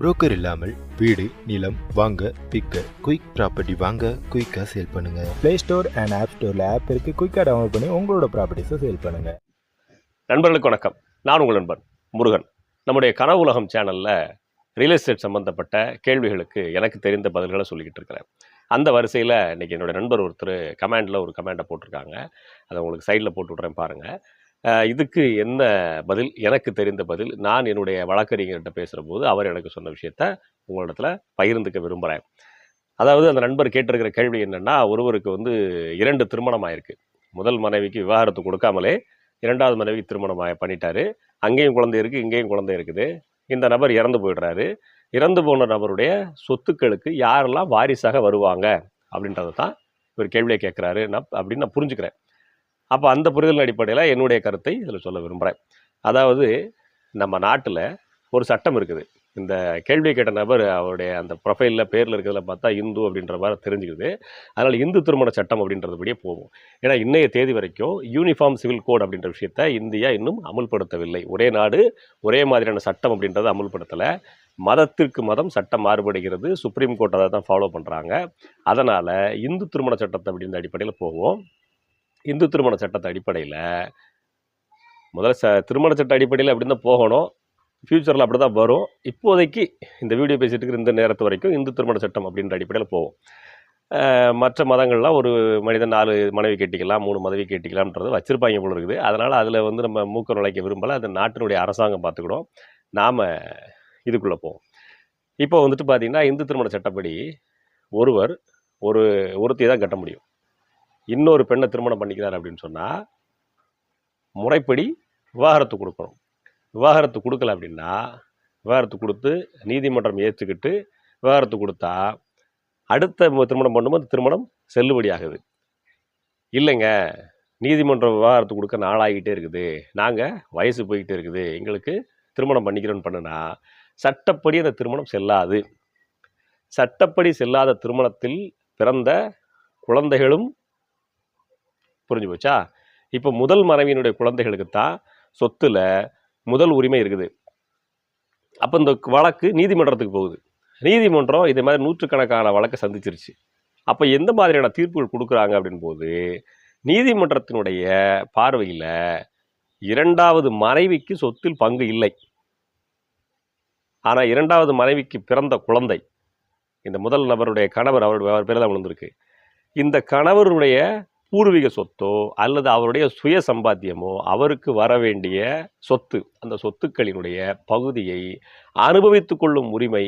Broker இல்லாமல் வீடு நிலம் வாங்க விற்க குயிக் ப்ராப்பர்ட்டி வாங்க குயிக்காக சேல் பண்ணுங்க. ப்ளே ஸ்டோர் அண்ட் ஆப் ஸ்டோரில் ஆப் இருக்குது குயிக்காக டவுன்லோட் பண்ணி உங்களோட ப்ராப்பர்ட்டிஸை சேல் பண்ணுங்கள் நண்பர்களுக்கு வணக்கம். நான் உங்கள் நண்பன் முருகன். நம்முடைய கனவு உலகம் சேனலில் ரியல் எஸ்டேட் சம்மந்தப்பட்ட கேள்விகளுக்கு எனக்கு தெரிந்த பதில்களை சொல்லிக்கிட்டு இருக்கிறேன். அந்த வரிசையில் இன்றைக்கி என்னோட நண்பர் ஒருத்தர் கமெண்டில் ஒரு கமெண்டை போட்டிருக்காங்க. அதை உங்களுக்கு சைடில் போட்டு விட்றேன் பாருங்கள் இதுக்கு என்ன பதில்? எனக்கு தெரிந்த பதில் நான் என்னுடைய வழக்கறிஞர்கிட்ட பேசுகிற போது அவர் எனக்கு சொன்ன விஷயத்த உங்களிடத்தில் பகிர்ந்துக்க விரும்புகிறேன் அதாவது அந்த நண்பர் கேட்டிருக்கிற கேள்வி என்னென்னா ஒருவருக்கு வந்து இரண்டு திருமணம் ஆயிருக்கு. முதல் மனைவிக்கு விவாகரத்து கொடுக்காமலே இரண்டாவது மனைவி திருமணம் பண்ணிட்டாரு. அங்கேயும் குழந்தை இருக்குது இங்கேயும் குழந்தை இருக்குது. இந்த நபர் இறந்து போயிடுறாரு. இறந்து போன நபருடைய சொத்துக்களுக்கு யாரெல்லாம் வாரிசாக வருவாங்க? அப்படின்றத தான் இவர் கேள்வியை கேட்குறாரு. நான் அப்படின்னு நான் புரிஞ்சுக்கிறேன். அப்போ அந்த புரிதலின் அடிப்படையில் என்னுடைய கருத்தை இதில் சொல்ல விரும்புகிறேன் அதாவது நம்ம நாட்டில் ஒரு சட்டம் இருக்குது. இந்த கேள்வி கேட்ட நபர் அவருடைய அந்த ப்ரொஃபைலில் பேரில் இருக்கிறதுல பார்த்தா இந்து அப்படின்ற மாதிரி தெரிஞ்சுக்குது. அதனால் இந்து திருமண சட்டம் அப்படின்றதுபடியே போகும். ஏன்னா இன்றைய தேதி வரைக்கும் யூனிஃபார்ம் சிவில் கோட் அப்படின்ற விஷயத்தை இந்தியா இன்னும் அமுல்படுத்தவில்லை. ஒரே நாடு ஒரே மாதிரியான சட்டம் அப்படின்றத அமுல்படுத்தலை. மதத்திற்கு மதம் சட்டம் மாறுபடுகிறது. சுப்ரீம் கோர்ட் அதை தான் ஃபாலோ பண்ணுறாங்க அதனால் இந்து திருமண சட்டத்தை அப்படின்ற அடிப்படையில் போவோம் இந்து திருமண சட்டத்தை அடிப்படையில் முதல்ல ச திருமண சட்ட அடிப்படையில் அப்படி தான் போகணும். ஃப்யூச்சரில் அப்படி தான் வரும். இப்போதைக்கு இந்த வீடியோ பேசிகிட்டு இருக்கிற இந்த நேரத்து வரைக்கும் இந்து திருமண சட்டம் அப்படின்ற அடிப்படையில் போவோம் மற்ற மதங்கள்லாம் ஒரு மனிதன் நாலு மனைவி கேட்டிக்கலாம் மூணு மனைவி கேட்டிக்கலாம்ன்றது வச்சுருப்பாங்க போல இருக்குது. அதனால் அதில் வந்து நம்ம மூக்க நுழைக்க விரும்பலை. அது நாட்டினுடைய அரசாங்கம் பார்த்துக்கிடும் நாம் இதுக்குள்ளே போவோம். இப்போ வந்துட்டு பார்த்தீங்கன்னா இந்து திருமண சட்டப்படி ஒருவர் ஒரு ஒருத்தையை தான் கட்ட முடியும். இன்னொரு பெண்ணை திருமணம் பண்ணிக்கிறார் அப்படின்னு சொன்னால் முறைப்படி விவாகரத்து கொடுக்கணும். விவாகரத்து கொடுக்கல அப்படின்னா விவாகரத்து கொடுத்து நீதிமன்றம் ஏற்றுக்கிட்டு விவாகரத்து கொடுத்தா அடுத்த திருமணம் பண்ணும்போது திருமணம் செல்லுபடியாகுது. இல்லைங்க நீதிமன்றம் விவாகரத்து கொடுக்க நாளாகிட்டே இருக்குது. நாங்கள் வயசு போய்கிட்டே இருக்குது. எங்களுக்கு திருமணம் பண்ணிக்கிறோன்னு பண்ணுனா சட்டப்படி அந்த திருமணம் செல்லாது. சட்டப்படி செல்லாத திருமணத்தில் பிறந்த குழந்தைகளும் புரிஞ்சு போச்சா? இப்போ முதல் மனைவியினுடைய குழந்தைகளுக்கு தான் சொத்துல முதல் உரிமை இருக்குது. அப்போ இந்த வழக்கு நீதிமன்றத்துக்கு போகுது. நீதிமன்றம் இதே மாதிரி நூற்றுக்கணக்கான வழக்கை சந்திச்சிருச்சு. அப்போ எந்த மாதிரியான தீர்ப்புகள் கொடுக்குறாங்க அப்படின் போது நீதிமன்றத்தினுடைய பார்வையில் இரண்டாவது மனைவிக்கு சொத்தில் பங்கு இல்லை. ஆனால் இரண்டாவது மனைவிக்கு பிறந்த குழந்தை இந்த முதல் நபருடைய கணவர் அவருடைய அவர் பேர் தான் விழுந்திருக்கு. இந்த கணவருடைய பூர்வீக சொத்தோ அல்லது அவருடைய சுய சம்பாத்தியமோ அவருக்கு வர வேண்டிய சொத்து அந்த சொத்துக்களினுடைய பகுதியை அனுபவித்து கொள்ளும் உரிமை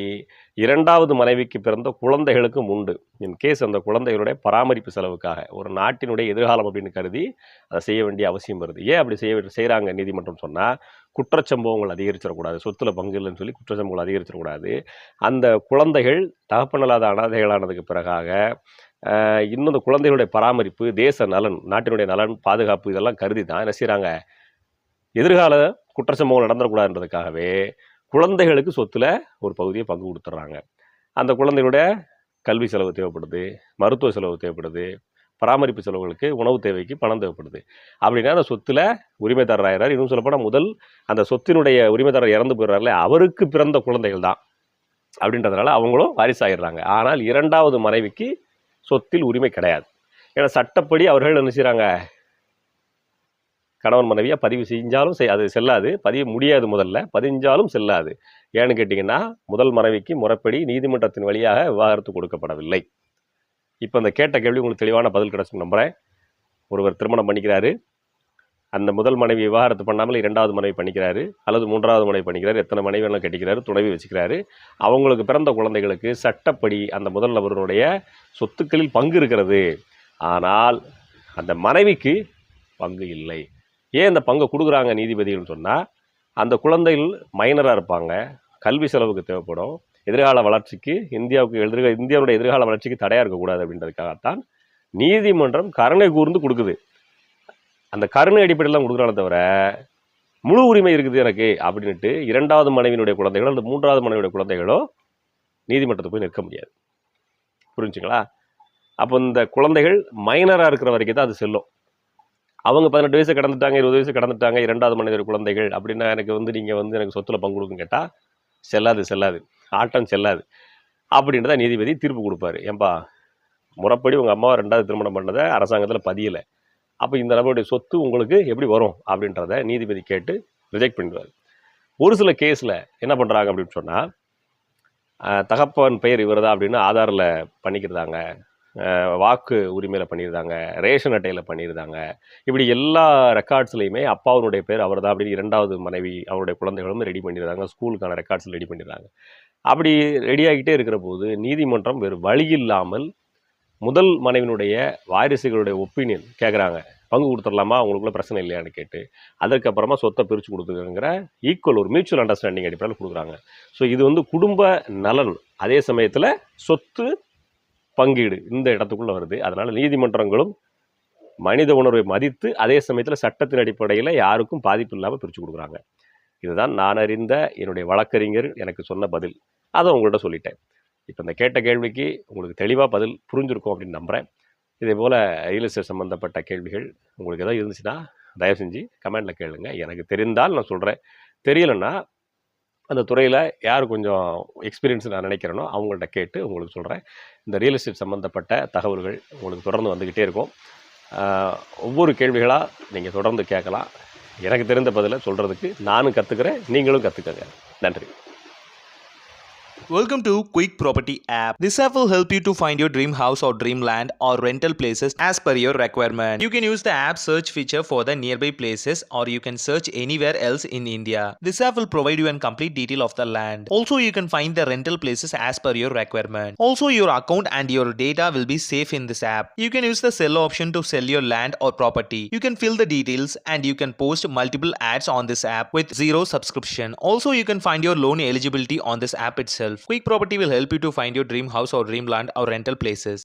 இரண்டாவது மனைவிக்கு பிறந்த குழந்தைகளுக்கும் உண்டு. இன் கேஸ் அந்த குழந்தைகளுடைய பராமரிப்பு செலவுக்காக ஒரு நாட்டினுடைய எதிர்காலம் அப்படின்னு கருதி அதை செய்ய வேண்டிய அவசியம் வருது. ஏன் அப்படி செய்ய செய்கிறாங்க நீதிமன்றம் சொன்னால் குற்றச்சம்பவங்கள் அதிகரிச்சிடக்கூடாது சொத்துல பங்கு இல்லைன்னு சொல்லி குற்றச்சம்பவங்கள் அதிகரிச்சிடக்கூடாது. அந்த குழந்தைகள் தகப்பனல்லாத அனாதைகளானதுக்கு பிறகாக இன்னும் இந்த குழந்தைகளுடைய பராமரிப்பு தேச நலன் நாட்டினுடைய நலன் பாதுகாப்பு இதெல்லாம் கருதி தான் என்ன செய்கிறாங்க எதிர்கால குற்றச்சம்பவங்கள் நடந்துடக்கூடாதுன்றதுக்காகவே குழந்தைகளுக்கு சொத்துல ஒரு பகுதியை பங்கு கொடுத்துட்றாங்க. அந்த குழந்தைகளுடைய கல்வி செலவு தேவைப்படுது மருத்துவ செலவு தேவைப்படுது பராமரிப்பு செலவுகளுக்கு உணவு தேவைக்கு பணம் தேவைப்படுது. அப்படின்னா அந்த சொத்தில் உரிமைதாரர் ஆகிறார் இன்னும் சொல்லப்போனால் முதல் அந்த சொத்தினுடைய உரிமைதாரர் இறந்து போயிடுறாருல அவருக்கு பிறந்த குழந்தைகள் தான். அப்படின்றதுனால அவங்களும் வாரிசாகிடுறாங்க ஆனால் இரண்டாவது மனைவிக்கு சொத்தில் உரிமை கிடையாது. ஏன்னா சட்டப்படி அவர்கள் என்ன செய்கிறாங்க கணவன் மனைவியாக பதிவு செஞ்சாலும் செய் அது செல்லாது. பதிவு முடியாது முதல்ல. பதிஞ்சாலும் செல்லாது. ஏன்னு கேட்டிங்கன்னா முதல் மனைவிக்கு முறைப்படி நீதிமன்றத்தின் வழியாக விவாகரத்து கொடுக்கப்படவில்லை. இப்போ இந்த கேட்ட கேள்வி உங்களுக்கு தெளிவான பதில் கிடச்சும் நம்புகிறேன் ஒருவர் திருமணம் பண்ணிக்கிறாரு. அந்த முதல் மனைவி விவாகரத்து பண்ணாமல் இரண்டாவது மனைவி பண்ணிக்கிறாரு அல்லது மூன்றாவது மனைவி பண்ணிக்கிறாரு எத்தனை மனைவி வேணாலும் கட்டிக்கிறாரு துணைவி வச்சுக்கிறாரு. அவங்களுக்கு பிறந்த குழந்தைகளுக்கு சட்டப்படி அந்த முதல் நபருடைய சொத்துக்களில் பங்கு இருக்கிறது. ஆனால் அந்த மனைவிக்கு பங்கு இல்லை. ஏன் இந்த பங்கை கொடுக்குறாங்க நீதிபதிகள்னு சொன்னால் அந்த குழந்தைகள் மைனராக இருப்பாங்க கல்வி செலவுக்கு தேவைப்படும் எதிர்கால வளர்ச்சிக்கு இந்தியாவுக்கு எதிர்க இந்தியாவுடைய எதிர்கால வளர்ச்சிக்கு தடையாக இருக்கக்கூடாது அப்படின்றதுக்காகத்தான் நீதிமன்றம் கருணை கூர்ந்து கொடுக்குது. அந்த கருணை அடிப்படையில் தான் கொடுக்குறானே தவிர முழு உரிமை இருக்குது எனக்கு அப்படின்ட்டு இரண்டாவது மனைவியினுடைய குழந்தைகளோ அல்லது மூன்றாவது மனைவியுடைய குழந்தைகளோ நீதிமன்றத்தை போய் நிற்க முடியாது. புரிஞ்சுங்களா? அப்போ இந்த குழந்தைகள் மைனராக இருக்கிற வரைக்கும் தான் அது செல்லும். அவங்க பதினெட்டு வயசு கடந்துட்டாங்க இருபது வயசு கடந்துட்டாங்க இரண்டாவது மனிதர் குழந்தைகள் அப்படின்னா எனக்கு வந்து நீங்கள் வந்து எனக்கு சொத்துல பங்கு கொடுக்குன்னு கேட்டால் செல்லாது செல்லாது. ஆட்டம் செல்லாது. அப்படின்றத நீதிபதி தீர்ப்பு கொடுப்பாரு. ஏன்பா முறைப்படி உங்கள் அம்மாவை ரெண்டாவது திருமணம் பண்ணதை அரசாங்கத்தில் பதியலை. அப்போ இந்த நபருடைய சொத்து உங்களுக்கு எப்படி வரும் அப்படின்றத நீதிபதி கேட்டு ரிஜெக்ட் பண்ணிடுவார். ஒரு சில கேஸில் என்ன பண்ணுறாங்க அப்படின்னு சொன்னால் தகப்பன் பெயர் இவர் தான் அப்படின்னு ஆதாரில் பண்ணிக்கிறதாங்க வாக்கு உரிமையில் பண்ணியிருந்தாங்க ரேஷன் அட்டையில் பண்ணியிருந்தாங்க. இப்படி எல்லா ரெக்கார்ட்ஸ்லையுமே அப்பாவுடைய பேர் அவர் தான் அப்படின்னு இரண்டாவது மனைவி அவருடைய குழந்தைகளும் ரெடி பண்ணியிருந்தாங்க ஸ்கூலுக்கான ரெக்கார்ட்ஸ் ரெடி பண்ணிடுறாங்க அப்படி ரெடி ஆகிட்டே இருக்கிற போது நீதிமன்றம் வேறு வழி இல்லாமல் முதல் மனைவினுடைய வாரிசுகளுடைய ஒப்பீனியன் கேட்குறாங்க பங்கு கொடுத்துடலாமா? அவங்களுக்குள்ள பிரச்சனை இல்லையான்னு கேட்டு அதற்கப்புறமா சொத்தை பிரித்து கொடுத்துருங்கிற ஈக்குவல் ஒரு மியூச்சுவல் அண்டர்ஸ்டாண்டிங் அடிப்படையில் கொடுக்குறாங்க. ஸோ இது வந்து குடும்ப நலன். அதே சமயத்தில் சொத்து பங்கீடு இந்த இடத்துக்குள்ளே வருது. அதனால் நீதிமன்றங்களும் மனித உணர்வை மதித்து அதே சமயத்தில் சட்டத்தின் அடிப்படையில் யாருக்கும் பாதிப்பு இல்லாமல் பிரித்து கொடுக்குறாங்க. இதுதான் நான் அறிந்த என்னுடைய வழக்கறிஞர் எனக்கு சொன்ன பதில். அதை உங்கள்கிட்ட சொல்லிட்டேன். இப்போ இந்த கேட்ட கேள்விக்கு உங்களுக்கு தெளிவாக பதில் புரிஞ்சிருக்கும் அப்படின்னு நம்புகிறேன் இதே போல் ரியல் எஸ்டேட் சம்மந்தப்பட்ட கேள்விகள் உங்களுக்கு எதாவது இருந்துச்சுன்னா தயவு செஞ்சு கமெண்டில் கேளுங்க. எனக்கு தெரிந்தால் நான் சொல்கிறேன் தெரியலைன்னா அந்த துறையில் யார் கொஞ்சம் எக்ஸ்பீரியன்ஸ் நான் நினைக்கிறேனோ அவங்கள்ட்ட கேட்டு உங்களுக்கு சொல்கிறேன் இந்த ரியல் எஸ்டேட் சம்மந்தப்பட்ட தகவல்கள் உங்களுக்கு தொடர்ந்து வந்துக்கிட்டே இருக்கும். ஒவ்வொரு கேள்விகளாக நீங்கள் தொடர்ந்து கேட்கலாம். எனக்கு தெரிந்த பதிலை சொல்கிறதுக்கு நானும் கற்றுக்கிறேன் நீங்களும் கற்றுக்கங்க நன்றி. Welcome to Quick Property app. This app will help you to find your dream house or dream land or rental places as per your requirement. You can use the app search feature for the nearby places or you can search anywhere else in India. This app will provide you a complete detail of the land. Also, you can find the rental places as per your requirement. Also, your account and your data will be safe in this app. You can use the sell option to sell your land or property. You can fill the details and you can post multiple ads on this app with zero subscription. Also, you can find your loan eligibility on this app itself. Quick Property will help you to find your dream house or dream land or rental places.